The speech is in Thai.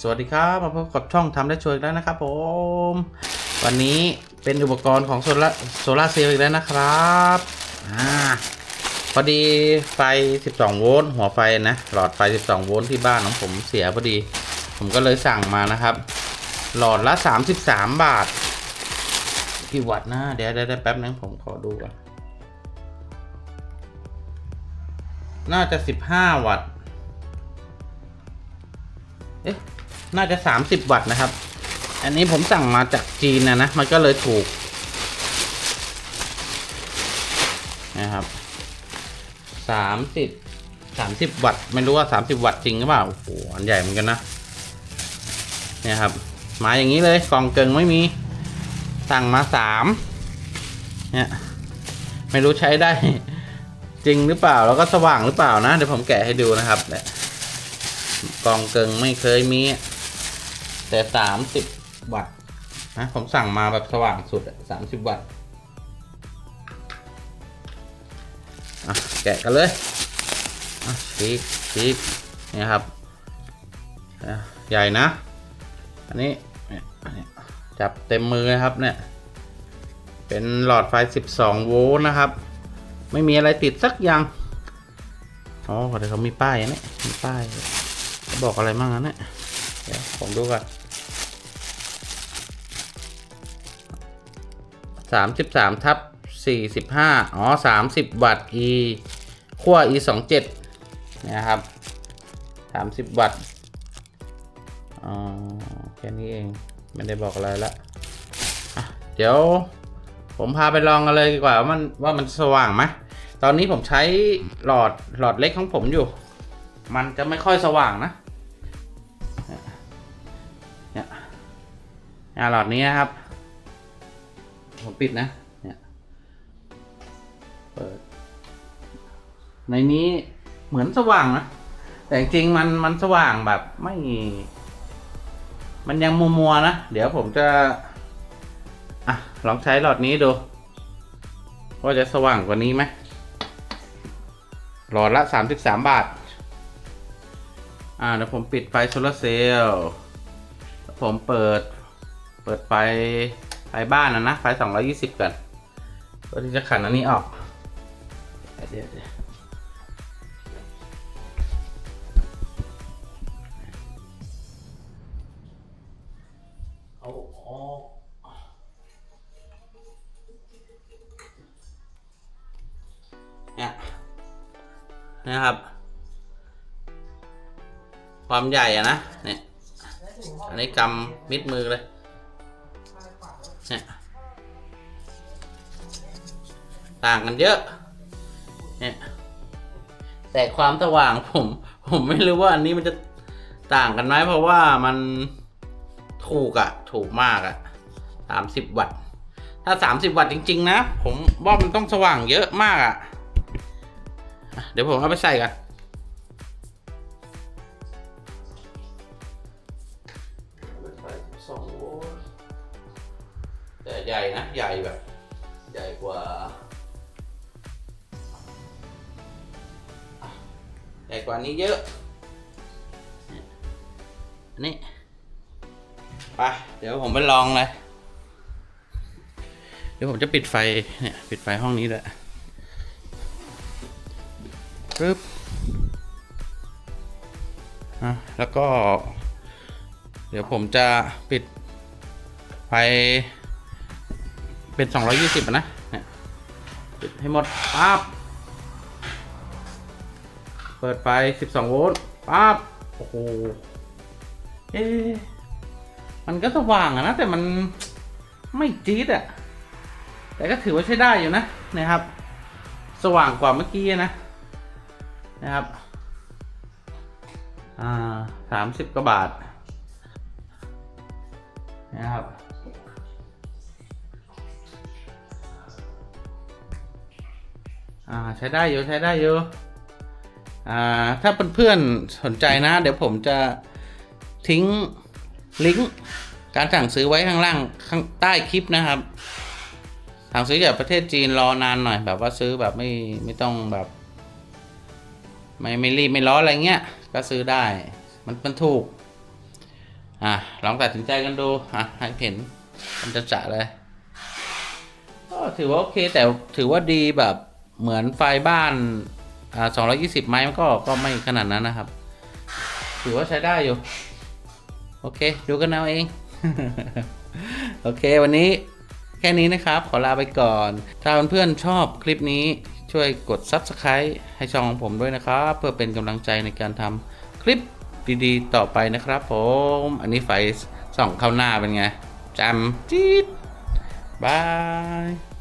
สวัสดีครับมาพบกับช่องทำได้ช่วยแล้วนะครับผม วันนี้เป็นอุปกรณ์ของโซลาโซลาเซลล์อีกแล้วนะครับอ่าพอดีไฟ 12 โวลต์หัวไฟนะหลอดไฟ 12 โวลต์ที่บ้านของผมเสียพอดี ผมก็เลยสั่งมานะครับ หลอดละ 33 บาทกี่วัตต์นะเดี๋ยวเดี๋ยวเดี๋ยวแป๊บนึงผมขอดูก่อนน่าจะ 15 วัตต์ เอ๊ะน่าจะ 30 วัตต์นะครับ อันนี้ผมสั่งมาจากจีนนะนะ มันก็เลยถูก นะครับ30 30วัตต์ ไม่รู้ว่า30วัตต์จริงหรือเปล่า โอ้โห อันใหญ่เหมือนกันนะ เนี่ยครับ มาอย่างนี้เลย กล่องเกิงไม่มี สั่งมาสามเนี่ย ไม่รู้ใช้ได้ จริงหรือเปล่า แล้วก็สว่างหรือเปล่านะ เดี๋ยวผมแกะให้ดูนะครับเนี่ย กล่องเกิงไม่เคยมี แต่สามสิบวัตต์นะผมสั่งมาแบบสว่างสุดสามสิบวัตต์อะแกะกันเลยอะชีกชีกเนี่ยครับ ใหญ่นะ อันนี้นนจับเต็มมือนะครับเนี่ย เป็นหลอดไฟ 12 โวลต์นะครับ ไม่มีอะไรติดสักอย่าง อ๋อเดี๋ยวเขามีป้ายนะเนี่มีป้าย บอกอะไรมั่งนะเนี่ยเดี๋ยวผมดูก่อนสามสิบสามทับสี่สิบห้าอ๋อสามสิบวัตต์ e ขั้ว e สองเจ็ดนะครับสามสิบวัตต์อ๋อแค่นี้เอง ไม่ได้บอกอะไรละะเดี๋ยวผมพาไปลองกันเลยดีกว่าว่ามันว่ามันสว่างไหมตอนนี้ผมใช้หลอดหลอดเล็กของผมอยู่ มันจะไม่ค่อยสว่างนะ หลอดนี้นะครับ ผมปิดนะเนี่ยเปิด ในนี้เหมือนสว่างนะ แต่จริงๆมันมันสว่างแบบไม่ มันยังมัวมัวๆนะ เดี๋ยวผมจะ อะ ลองใช้หลอดนี้ดู ว่าจะสว่างกว่านี้ไหมหลอดละสามสิบสามบาท อ่าเดี๋ยวผมปิดไฟโซลาเซลล์ผมเปิด เปิดไฟไฟบ้านนะนะไฟสองร้อยี่สิบกันเพื่อที่จะขันอันนี้ออกเดี๋ยวเดี๋ยวเอาออกเนี่ยนะครับ ความใหญ่อะนะเนี่ยอันนี้กำมิดมือเลย เนี่ยต่างกันเยอะ เนี่ย แต่ความสว่างผม ผมไม่รู้ว่าอันนี้มันจะต่างกันไหมเพราะว่ามันถูกอะถูกมากอะสามสิบวัตต์ ถ้าสามสิบวัตต์จริง ๆ นะ ผมว่ามันต้องสว่างเยอะมากอะอะเดี๋ยวผมเอาไปใส่กันสองโวลต์ แต่ใหญ่นะใหญ่แบบ ใหญ่กว่าใหญ่กว่านี้เยอะอันนี้ไปเดี๋ยวผมไปลองเลย เดี๋ยวผมจะปิดไฟเนี่ยปิดไฟห้องนี้แหละปึ๊บอะแล้วก็ เดี๋ยวผมจะปิดไฟ เป็น220อะนะเนี่ยปิดให้หมดปั๊บเปิดไฟ12โวลต์ปั๊บโอ้โหเอ๊มันก็สว่างอะนะแต่มันไม่จี๊ดอะแต่ก็ถือว่าใช้ได้อยู่นะนะครับ สว่างกว่าเมื่อกี้นะนะครับอ่าสามสิบกว่าบาทนะครับ อ่าใช้ได้อยู่ใช้ได้อยู่อ่าถ้าเพื่อนๆสนใจนะ เดี๋ยวผมจะทิ้งลิงก์การสั่งซื้อไว้ข้างล่างข้างใต้คลิปนะครับสั่งซื้อจากประเทศจีนรอนานหน่อย แบบว่าซื้อแบบไม่ไม่ต้องแบบ ไม่ไม่รีบไม่ร้อนอะไรเงี้ย ก็ซื้อได้มันมันถูก อะลองตัดสินใจกันดูอะให้เห็นมันจะจะเลยก็ถือว่าโอเคแต่ถือว่าดีแบบ เหมือนไฟบ้านอ่า220ไม้มันก็ก็ไม่ขนาดนั้นนะครับ ถือว่าใช้ได้อยู่ โอเค ดูกันเอาเอง โอเค วันนี้แค่นี้นะครับ ขอลาไปก่อน ถ้าเพื่อนๆชอบคลิปนี้ช่วยกด Subscribe ให้ช่องของผมด้วยนะครับ เพื่อเป็นกำลังใจในการทำคลิปดีๆ ต่อไปนะครับผม อันนี้ไฟส่องเข้าหน้าเป็นไงจำจี๊ดบาย